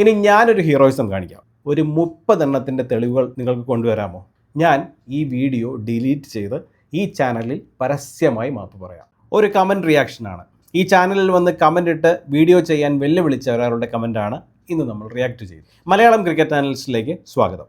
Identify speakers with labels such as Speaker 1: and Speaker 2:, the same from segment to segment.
Speaker 1: ഇനി ഞാനൊരു ഹീറോയിസം കാണിക്കാം. ഒരു മുപ്പതെണ്ണത്തിന്റെ തെളിവുകൾ നിങ്ങൾക്ക് കൊണ്ടുവരാമോ? ഞാൻ ഈ വീഡിയോ ഡിലീറ്റ് ചെയ്ത് ഈ ചാനലിൽ പരസ്യമായി മാപ്പ് പറയാം. ഒരു കമന്റ് റിയാക്ഷനാണ് ഈ ചാനലിൽ വന്ന് കമന്റ് ഇട്ട് വീഡിയോ ചെയ്യാൻ വെല്ലുവിളിച്ച ഒരാളുടെ കമന്റാണ് ഇന്ന് നമ്മൾ റിയാക്ട് ചെയ്തു മലയാളം ക്രിക്കറ്റ് അനലിസ്റ്റിലേക്ക് സ്വാഗതം.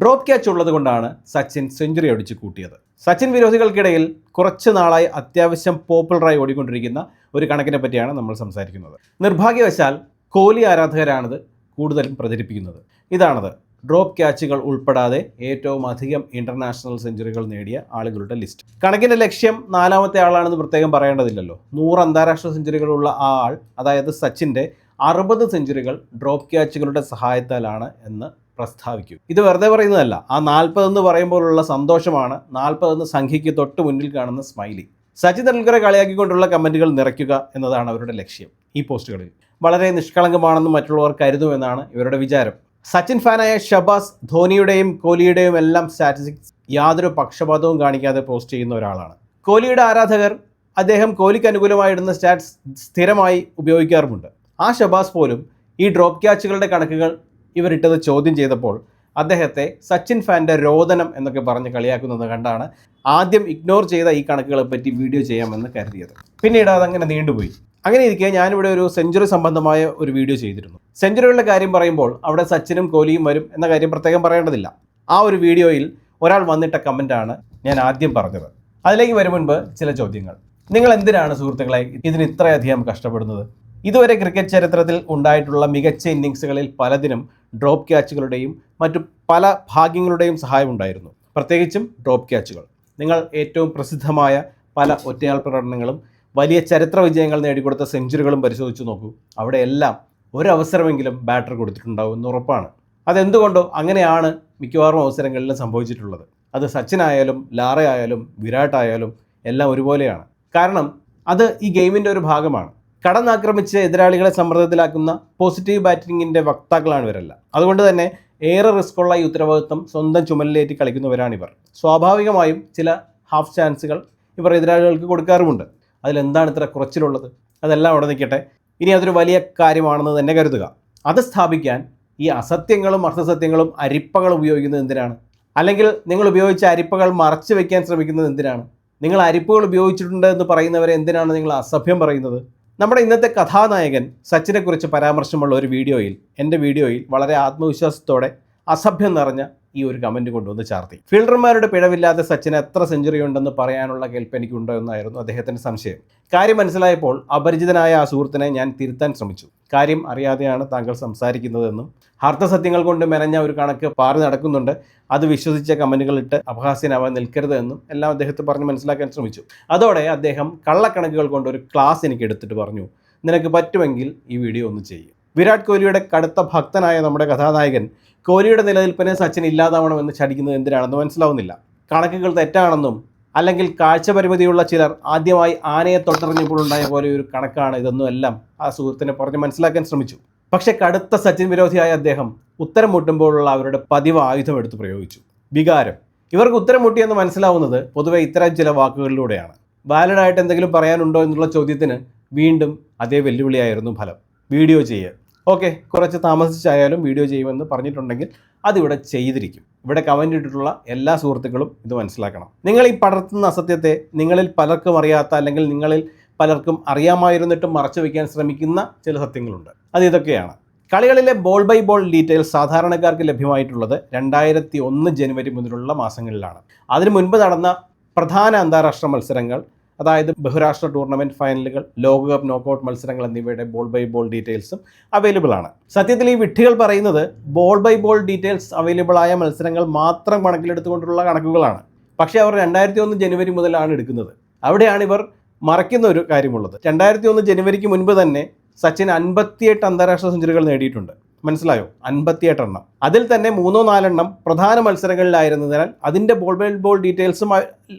Speaker 1: ഡ്രോപ്പ് ക്യാച്ച് ഉള്ളത് കൊണ്ടാണ് സച്ചിൻ സെഞ്ചുറി അടിച്ചു കൂട്ടിയത്. സച്ചിൻ വിരോധികൾക്കിടയിൽ കുറച്ച് നാളായി അത്യാവശ്യം പോപ്പുലറായി ഓടിക്കൊണ്ടിരിക്കുന്ന ഒരു കണക്കിനെ പറ്റിയാണ് നമ്മൾ സംസാരിക്കുന്നത്. നിർഭാഗ്യവശാൽ കോഹ്ലി ആരാധകരാണിത് കൂടുതലും പ്രചരിപ്പിക്കുന്നത്. ഇതാണത്. ഡ്രോപ്പ് ക്യാച്ചുകൾ ഉൾപ്പെടാതെ ഏറ്റവും അധികം ഇന്റർനാഷണൽ സെഞ്ചുറികൾ നേടിയ ആളുകളുടെ ലിസ്റ്റ്. കണക്കിന്റെ ലക്ഷ്യം നാലാമത്തെ ആളാണെന്ന് പ്രത്യേകം പറയേണ്ടതില്ലല്ലോ. നൂറ് അന്താരാഷ്ട്ര സെഞ്ചുറികളുള്ള ആ ആൾ അതായത് സച്ചിന്റെ അറുപത് സെഞ്ചുറികൾ ഡ്രോപ്പ് ക്യാച്ചുകളുടെ സഹായത്താലാണ് എന്ന് പ്രസ്താവിക്കും. ഇത് വെറുതെ പറയുന്നതല്ല. ആ നാൽപ്പതെന്ന് പറയുമ്പോഴുള്ള സന്തോഷമാണ്. നാൽപ്പതെന്ന് സംഖ്യയ്ക്ക് തൊട്ട് മുന്നിൽ കാണുന്ന സ്മൈലി. സച്ചിൻ തെണ്ടുൽക്കറെ കളിയാക്കിക്കൊണ്ടുള്ള കമന്റുകൾ നിറയ്ക്കുക എന്നതാണ് അവരുടെ ലക്ഷ്യം ഈ പോസ്റ്റുകളിൽ. വളരെ നിഷ്കളങ്കമാണെന്ന് മറ്റുള്ളവർ കരുതുമെന്നാണ് ഇവരുടെ വിചാരം. സച്ചിൻ ഫാനായ ഷബാസ് ധോനിയുടെയും കോഹ്ലിയുടെയും എല്ലാം സ്റ്റാറ്റിസ്റ്റിക്സ് യാതൊരു പക്ഷപാതവും കാണിക്കാതെ പോസ്റ്റ് ചെയ്യുന്ന ഒരാളാണ്. കോഹ്ലിയുടെ ആരാധകർ അദ്ദേഹം കോഹ്ലിക്ക് അനുകൂലമായിടുന്ന സ്റ്റാറ്റ്സ് സ്ഥിരമായി ഉപയോഗിക്കാറുമുണ്ട്. ആ ഷബാസ് പോലും ഈ ഡ്രോപ്പ് ക്യാച്ചുകളുടെ കണക്കുകൾ ഇവരിട്ടത് ചോദ്യം ചെയ്തപ്പോൾ അദ്ദേഹത്തെ സച്ചിൻ ഫാന്റെ രോദനം എന്നൊക്കെ പറഞ്ഞ് കളിയാക്കുന്നത് കണ്ടാണ് ആദ്യം ഇഗ്നോർ ചെയ്ത ഈ കണക്കുകളെ പറ്റി വീഡിയോ ചെയ്യാമെന്ന് കരുതിയത്. പിന്നീട് അതങ്ങനെ നീണ്ടുപോയി. അങ്ങനെ ഇരിക്കെ ഞാനിവിടെ ഒരു സെഞ്ചുറി സംബന്ധമായ ഒരു വീഡിയോ ചെയ്തിരുന്നു. സെഞ്ചുറികളുടെ കാര്യം പറയുമ്പോൾ അവിടെ സച്ചിനും കോഹ്ലിയും വരും എന്ന കാര്യം പ്രത്യേകം പറയേണ്ടതില്ല. ആ ഒരു വീഡിയോയിൽ ഒരാൾ വന്നിട്ട കമന്റാണ് ഞാൻ ആദ്യം പറഞ്ഞത്. അതിലേക്ക് വരും മുൻപ് ചില ചോദ്യങ്ങൾ. നിങ്ങൾ എന്തിനാണ് സുഹൃത്തുക്കളെ ഇതിന് ഇത്രയധികം കഷ്ടപ്പെടുന്നത്? ഇതുവരെ ക്രിക്കറ്റ് ചരിത്രത്തിൽ ഉണ്ടായിട്ടുള്ള മികച്ച ഇന്നിങ്സുകളിൽ പലതിനും ഡ്രോപ്പ് ക്യാച്ചുകളുടെയും മറ്റു പല ഭാഗ്യങ്ങളുടെയും സഹായം ഉണ്ടായിരുന്നു. പ്രത്യേകിച്ചും ഡ്രോപ്പ് ക്യാച്ചുകൾ നിങ്ങൾ ഏറ്റവും പ്രസിദ്ധമായ പല ഒറ്റയാൾ പ്രകടനങ്ങളും വലിയ ചരിത്ര വിജയങ്ങൾ നേടിക്കൊടുത്ത സെഞ്ചുറികളും പരിശോധിച്ച് നോക്കൂ. അവിടെയെല്ലാം ഒരവസരമെങ്കിലും ബാറ്റർ കൊടുത്തിട്ടുണ്ടാവും എന്ന് ഉറപ്പാണ്. അതെന്തുകൊണ്ടോ അങ്ങനെയാണ് മിക്കവാറും അവസരങ്ങളിൽ സംഭവിച്ചിട്ടുള്ളത്. അത് സച്ചിനായാലും ലാറയായാലും വിരാട് ആയാലും എല്ലാം ഒരുപോലെയാണ്. കാരണം അത് ഈ ഗെയിമിന്റെ ഒരു ഭാഗമാണ്. കടന്നാക്രമിച്ച് എതിരാളികളെ സമ്മർദ്ദത്തിലാക്കുന്ന പോസിറ്റീവ് ബാറ്റിങ്ങിന്റെ വക്താക്കളാണ് ഇവരെല്ലാം. അതുകൊണ്ട് തന്നെ ഏറെ റിസ്ക്കുള്ള ഈ ഉത്തരവാദിത്വം സ്വന്തം ചുമലിലേറ്റി കളിക്കുന്നവരാണിവർ. സ്വാഭാവികമായും ചില ഹാഫ് ചാൻസുകൾ ഇവർ എതിരാളികൾക്ക് കൊടുക്കാറുമുണ്ട്. അതിലെന്താണ് ഇത്ര കുറച്ചിലുള്ളത്? അതെല്ലാം അവിടെ നിൽക്കട്ടെ. ഇനി അതൊരു വലിയ കാര്യമാണെന്ന് തന്നെ കരുതുക. അത് സ്ഥാപിക്കാൻ ഈ അസത്യങ്ങളും അർത്ഥസത്യങ്ങളും അരിപ്പകൾ ഉപയോഗിക്കുന്നത് എന്തിനാണ്? അല്ലെങ്കിൽ നിങ്ങൾ ഉപയോഗിച്ച അരിപ്പകൾ മറച്ചു വയ്ക്കാൻ ശ്രമിക്കുന്നത് എന്തിനാണ്? നിങ്ങൾ അരിപ്പകൾ ഉപയോഗിച്ചിട്ടുണ്ട് എന്ന് പറയുന്നവരെ എന്തിനാണ് നിങ്ങൾ അസഭ്യം പറയുന്നത്? നമ്മുടെ ഇന്നത്തെ കഥാനായകൻ സച്ചിനെക്കുറിച്ച് പരാമർശമുള്ള ഒരു വീഡിയോയിൽ എന്റെ വീഡിയോയിൽ വളരെ ആത്മവിശ്വാസത്തോടെ അസഭ്യം നിറഞ്ഞ ഈ ഒരു കമന്റ് കൊണ്ടുവന്ന് ചാർത്തി. ഫീൽഡർമാരുടെ പിഴവില്ലാതെ സച്ചിന് എത്ര സെഞ്ചുറി ഉണ്ടെന്ന് പറയാനുള്ള കേൾപ്പ് എനിക്കുണ്ടോ എന്നായിരുന്നു അദ്ദേഹത്തിന്റെ സംശയം. കാര്യം മനസ്സിലായപ്പോൾ അപരിചിതനായ ആ സുഹൃത്തിനെ ഞാൻ തിരുത്താൻ ശ്രമിച്ചു. കാര്യം അറിയാതെയാണ് താങ്കൾ സംസാരിക്കുന്നതെന്നും അർത്ഥസത്യങ്ങൾ കൊണ്ട് മെനഞ്ഞ ഒരു കണക്ക് പാറി നടക്കുന്നുണ്ട്. അത് വിശ്വസിച്ച കമന്റുകൾ ഇട്ട് അപഹാസ്യനാവാൻ നിൽക്കരുത് എന്നും എല്ലാം അദ്ദേഹത്തെ പറഞ്ഞ് മനസ്സിലാക്കാൻ ശ്രമിച്ചു. അതോടെ അദ്ദേഹം കള്ളക്കണക്കുകൾ കൊണ്ട് ഒരു ക്ലാസ് എനിക്ക് എടുത്തിട്ട് പറഞ്ഞു നിനക്ക് പറ്റുമെങ്കിൽ ഈ വീഡിയോ ഒന്ന് ചെയ്യും. വിരാട് കോഹ്ലിയുടെ കടുത്ത ഭക്തനായ നമ്മുടെ കഥാനായകൻ കോഹ്ലിയുടെ നിലനിൽപ്പിനെ സച്ചിൻ ഇല്ലാതാവണമെന്ന് ചടിക്കുന്നത് എന്തിനാണെന്ന് മനസ്സിലാവുന്നില്ല. കണക്കുകൾ തെറ്റാണെന്നും അല്ലെങ്കിൽ കാഴ്ചപരിമിതിയുള്ള ചിലർ ആദ്യമായി ആനയെ തൊട്ടറിഞ്ഞപ്പോൾ ഉണ്ടായ പോലെ ഒരു കണക്കാണ് ഇതൊന്നും എല്ലാം ആ സുഹൃത്തിനെ പറഞ്ഞ് മനസ്സിലാക്കാൻ ശ്രമിച്ചു. പക്ഷെ കടുത്ത സച്ചിൻ വിരോധിയായ അദ്ദേഹം ഉത്തരം മുട്ടുമ്പോഴുള്ള അവരുടെ പതിവ് ആയുധം എടുത്ത് പ്രയോഗിച്ചു. വികാരം. ഇവർക്ക് ഉത്തരം മുട്ടിയെന്ന് മനസ്സിലാവുന്നത് പൊതുവെ ഇത്തരം ചില വാക്കുകളിലൂടെയാണ്. വാലിഡായിട്ട് എന്തെങ്കിലും പറയാനുണ്ടോ എന്നുള്ള ചോദ്യത്തിന് വീണ്ടും അതേ വെല്ലുവിളിയായിരുന്നു ഫലം. വീഡിയോ ചെയ്യുക. ഓക്കെ കുറച്ച് താമസിച്ചായാലും വീഡിയോ ചെയ്യുമെന്ന് പറഞ്ഞിട്ടുണ്ടെങ്കിൽ അതിവിടെ ചെയ്തിരിക്കും. ഇവിടെ കമന്റ് ഇട്ടിട്ടുള്ള എല്ലാ സുഹൃത്തുക്കളും ഇത് മനസ്സിലാക്കണം. നിങ്ങൾ ഈ പടർത്തുന്ന അസത്യത്തെ നിങ്ങളിൽ പലർക്കും അറിയാത്ത അല്ലെങ്കിൽ നിങ്ങളിൽ പലർക്കും അറിയാമായിരുന്നിട്ടും മറച്ചു വയ്ക്കാൻ ശ്രമിക്കുന്ന ചില സത്യങ്ങളുണ്ട്. അത് ഇതൊക്കെയാണ്. കളികളിലെ ബോൾ ബൈ ബോൾ ഡീറ്റെയിൽസ് സാധാരണക്കാർക്ക് ലഭ്യമായിട്ടുള്ളത് രണ്ടായിരത്തി ഒന്ന് ജനുവരി മുതലുള്ള മാസങ്ങളിലാണ്. അതിനു മുൻപ് നടന്ന പ്രധാന അന്താരാഷ്ട്ര മത്സരങ്ങൾ അതായത് ബഹുരാഷ്ട്ര ടൂർണമെന്റ് ഫൈനലുകൾ ലോകകപ്പ് നോക്കൌട്ട് മത്സരങ്ങൾ എന്നിവയുടെ ബോൾ ബൈ ബോൾ ഡീറ്റെയിൽസും അവൈലബിൾ ആണ്. സത്യത്തിൽ ഈ വിട്ടികൾ പറയുന്നത് ball by ball details available ആയ മത്സരങ്ങൾ മാത്രം കണക്കിലെടുത്തുകൊണ്ടുള്ള കണക്കുകളാണ്. പക്ഷേ അവർ രണ്ടായിരത്തി ഒന്ന് ജനുവരി മുതലാണ് എടുക്കുന്നത്. അവിടെയാണ് ഇവർ മറയ്ക്കുന്ന ഒരു കാര്യമുള്ളത്. രണ്ടായിരത്തി ഒന്ന് ജനുവരിക്ക് മുൻപ് തന്നെ സച്ചിൻ അൻപത്തിയെട്ട് അന്താരാഷ്ട്ര സെഞ്ചുറികൾ നേടിയിട്ടുണ്ട്. മനസ്സിലായോ? അൻപത്തിയെട്ട് എണ്ണം അതിൽ തന്നെ മൂന്നോ നാലെണ്ണം പ്രധാന മത്സരങ്ങളിലായിരുന്നതിനാൽ അതിന്റെ ബോൾ ബൈ ബോൾ ഡീറ്റെയിൽസും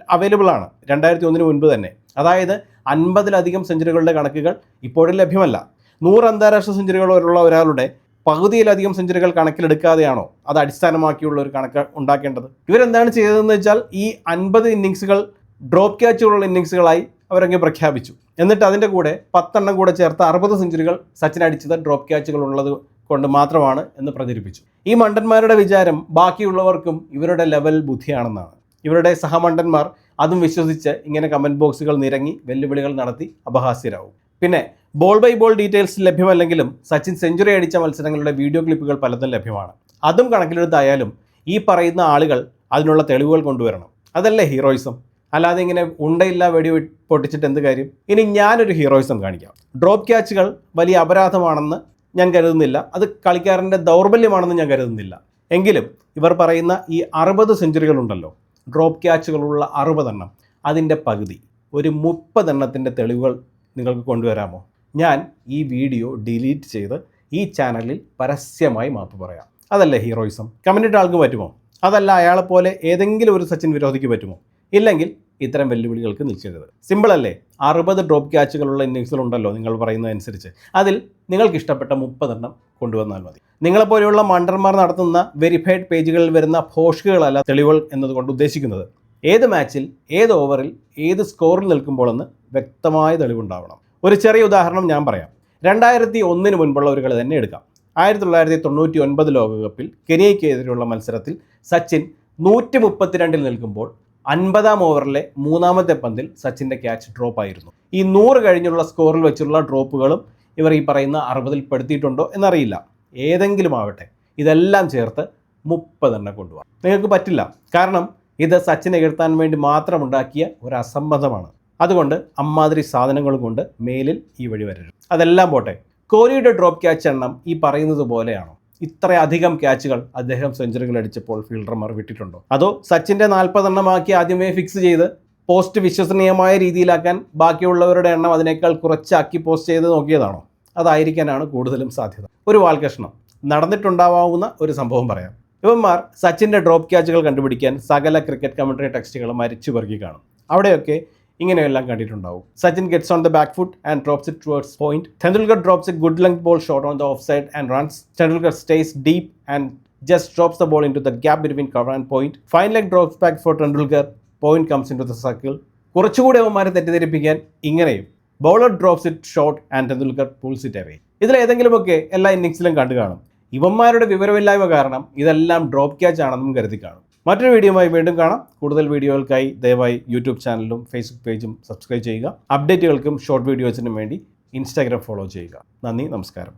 Speaker 1: അവൈലബിൾ ആണ്. രണ്ടായിരത്തി ഒന്നിന് മുൻപ് തന്നെ. അതായത് അൻപതിലധികം സെഞ്ചുറികളുടെ കണക്കുകൾ ഇപ്പോഴും ലഭ്യമല്ല. നൂറ് അന്താരാഷ്ട്ര സെഞ്ചുറികളുള്ള ഒരാളുടെ പകുതിയിലധികം സെഞ്ചുറികൾ കണക്കിലെടുക്കാതെയാണോ അത് അടിസ്ഥാനമാക്കിയുള്ള ഒരു കണക്ക് ഉണ്ടാക്കേണ്ടത്? ഇവരെന്താണ് ചെയ്തതെന്ന് വെച്ചാൽ ഈ അൻപത് ഇന്നിങ്സുകൾ ഡ്രോപ്പ് ക്യാച്ചുകളുള്ള ഇന്നിങ്സുകളായി അവരങ്ങ് പ്രഖ്യാപിച്ചു. എന്നിട്ട് അതിന്റെ കൂടെ പത്തെണ്ണം കൂടെ ചേർത്ത് അറുപത് സെഞ്ചുറികൾ സച്ചിൻ അടിച്ചത് ഡ്രോപ്പ് ക്യാച്ചുകൾ ഉള്ളത് കൊണ്ട് മാത്രമാണ് എന്ന് പ്രചരിപ്പിച്ചു. ഈ മണ്ടന്മാരുടെ വിചാരം ബാക്കിയുള്ളവർക്കും ഇവരുടെ ലെവൽ ബുദ്ധിയാണെന്നാണ്. ഇവരുടെ സഹമണ്ടന്മാർ അതും വിശ്വസിച്ച് ഇങ്ങനെ കമന്റ് ബോക്സുകൾ നിരങ്ങി വെല്ലുവിളികൾ നടത്തി അപഹാസ്യരാകും പിന്നെ ബോൾ ബൈ ബോൾ ഡീറ്റെയിൽസ് ലഭ്യമല്ലെങ്കിലും സച്ചിൻ സെഞ്ചുറി അടിച്ച മത്സരങ്ങളുടെ വീഡിയോ ക്ലിപ്പുകൾ പലതും ലഭ്യമാണ്. അതും കണക്കിലെടുത്തായാലും ഈ പറയുന്ന ആളുകൾ അതിനുള്ള തെളിവുകൾ കൊണ്ടുവരണം. അതല്ലേ ഹീറോയിസം അല്ലാതെ ഇങ്ങനെ ഉണ്ടയില്ല വെടി പൊട്ടിച്ചിട്ട് എന്ത് കാര്യം? ഇനി ഞാനൊരു ഹീറോയിസം കാണിക്കാം. ഡ്രോപ്പ് ക്യാച്ചുകൾ വലിയ അപരാധമാണെന്ന് ഞാൻ കരുതുന്നില്ല. അത് കളിക്കാരന്റെ ദൗർബല്യമാണെന്ന് ഞാൻ കരുതുന്നില്ല. എങ്കിലും ഇവർ പറയുന്ന ഈ അറുപത് സെഞ്ചുറികളുണ്ടല്ലോ ഡ്രോപ്പ് ക്യാച്ചുകളുള്ള അറുപതെണ്ണം. അതിന്റെ പകുതി ഒരു മുപ്പതെണ്ണത്തിന്റെ തെളിവുകൾ നിങ്ങൾക്ക് കൊണ്ടുവരാമോ? ഞാൻ ഈ വീഡിയോ ഡിലീറ്റ് ചെയ്ത് ഈ ചാനലിൽ പരസ്യമായി മാപ്പ് പറയാം. അതല്ലേ ഹീറോയിസം? കമന്റിട്ട് ആൾക്ക് പറ്റുമോ? അതല്ല അയാളെപ്പോലെ പോലെ ഏതെങ്കിലും ഒരു സച്ചിൻ വിരോധിക്ക് പറ്റുമോ? ഇല്ലെങ്കിൽ ഇത്തരം വെല്ലുവിളികൾക്ക് നിൽക്കരുത്. സിമ്പിൾ അല്ലേ? അറുപത് ഡ്രോപ്പ് ക്യാച്ചുകളുള്ള ഇന്നിങ്സിലുണ്ടല്ലോ നിങ്ങൾ പറയുന്നതനുസരിച്ച് അതിൽ നിങ്ങൾക്ക് ഇഷ്ടപ്പെട്ട മുപ്പതെണ്ണം കൊണ്ടുവന്നാൽ മതി. നിങ്ങളെപ്പോലെയുള്ള മണ്ടർമാർ നടത്തുന്ന വെരിഫൈഡ് പേജുകളിൽ വരുന്ന ഫോഷുകളല്ല തെളിവുകൾ എന്നതുകൊണ്ട് ഉദ്ദേശിക്കുന്നത്. ഏത് മാച്ചിൽ ഏത് ഓവറിൽ ഏത് സ്കോറിൽ നിൽക്കുമ്പോഴെന്ന് വ്യക്തമായ തെളിവുണ്ടാവണം. ഒരു ചെറിയ ഉദാഹരണം ഞാൻ പറയാം. രണ്ടായിരത്തി ഒന്നിന് മുൻപുള്ള ഒരു കളി തന്നെ എടുക്കാം. ആയിരത്തി തൊള്ളായിരത്തി തൊണ്ണൂറ്റി ഒൻപത് ലോകകപ്പിൽ കെനിയയ്ക്കെതിരെയുള്ള മത്സരത്തിൽ സച്ചിൻ നൂറ്റി മുപ്പത്തിരണ്ടിൽ നിൽക്കുമ്പോൾ അൻപതാം ഓവറിലെ മൂന്നാമത്തെ പന്തിൽ സച്ചിന്റെ ക്യാച്ച് ഡ്രോപ്പ് ആയിരുന്നു. ഈ നൂറ് കഴിഞ്ഞുള്ള സ്കോറിൽ വെച്ചുള്ള ഡ്രോപ്പുകളും ഇവർ ഈ പറയുന്ന അറുപതിൽ പെടുത്തിയിട്ടുണ്ടോ എന്നറിയില്ല. ഏതെങ്കിലും ആവട്ടെ ഇതെല്ലാം ചേർത്ത് മുപ്പതെണ്ണം കൊണ്ടുപോകാം നിങ്ങൾക്ക് പറ്റില്ല. കാരണം ഇത് സച്ചിനെ എഴുത്താൻ വേണ്ടി മാത്രം ഉണ്ടാക്കിയ ഒരു അസംബന്ധമാണ്. അതുകൊണ്ട് അമ്മാതിരി സാധനങ്ങളും കൊണ്ട് മേലിൽ ഈ വഴി വരരുത്. അതെല്ലാം പോട്ടെ. കോഹ്ലിയുടെ ഡ്രോപ്പ് ക്യാച്ച് എണ്ണം ഈ പറയുന്നത് പോലെയാണോ? ഇത്രയധികം ക്യാച്ചുകൾ അദ്ദേഹം സെഞ്ചുറികൾ അടിച്ചപ്പോൾ ഫീൽഡർമാർ വിട്ടിട്ടുണ്ടോ? അതോ സച്ചിന്റെ നാൽപ്പതെണ്ണമാക്കി ആദ്യമേ ഫിക്സ് ചെയ്ത് പോസ്റ്റ് വിശ്വസനീയമായ രീതിയിലാക്കാൻ ബാക്കിയുള്ളവരുടെ എണ്ണം അതിനേക്കാൾ കുറച്ചാക്കി പോസ്റ്റ് ചെയ്ത് നോക്കിയതാണോ? അതായിരിക്കാനാണ് കൂടുതലും സാധ്യത. ഒരു വാൽകഷ്ണം. നടന്നിട്ടുണ്ടാവാവുന്ന ഒരു സംഭവം പറയാം. ഇവന്മാർ സച്ചിന്റെ ഡ്രോപ്പ് ക്യാച്ചുകൾ കണ്ടുപിടിക്കാൻ സകല ക്രിക്കറ്റ് കമൻട്രി ടെക്സ്റ്റുകളും അരിച്ചു പെറുക്കി കാണും. അവിടെയൊക്കെ ഇങ്ങനെയെല്ലാം കണ്ടിട്ടുണ്ടാവും. Sachin gets on the back foot and drops it towards point Tendulkar drops a good length ball shot on the off side and runs Tendulkar stays deep and just drops the ball into the gap between cover and point fine leg drops back for Tendulkar point comes into the circle കുറച്ചുകൂടി അവന്മാരെ തെറ്റിദ്ധരിപ്പിക്കാൻ ഇങ്ങനെയും. Bowler drops it short and Tendulkar pulls it away ഇതിലേതെങ്കിലുമൊക്കെ എല്ലാ ഇന്നിങ്സിലും കണ്ടു കാണും ഇവന്മാരുടെ വിവരമില്ലായ്മ കാരണം ഇതെല്ലാം ഡ്രോപ്പ് ക്യാച്ച് ആണെന്നും കരുതി കാണും. മറ്റൊരു വീഡിയോയുമായി വീണ്ടും കാണാം. കൂടുതൽ വീഡിയോകൾക്കായി ദയവായി യൂട്യൂബ് ചാനലും ഫേസ്ബുക്ക് പേജും സബ്സ്ക്രൈബ് ചെയ്യുക. അപ്ഡേറ്റുകൾക്കും ഷോർട്ട് വീഡിയോസിനും വേണ്ടി ഇൻസ്റ്റാഗ്രാം ഫോളോ ചെയ്യുക. നന്ദി നമസ്കാരം.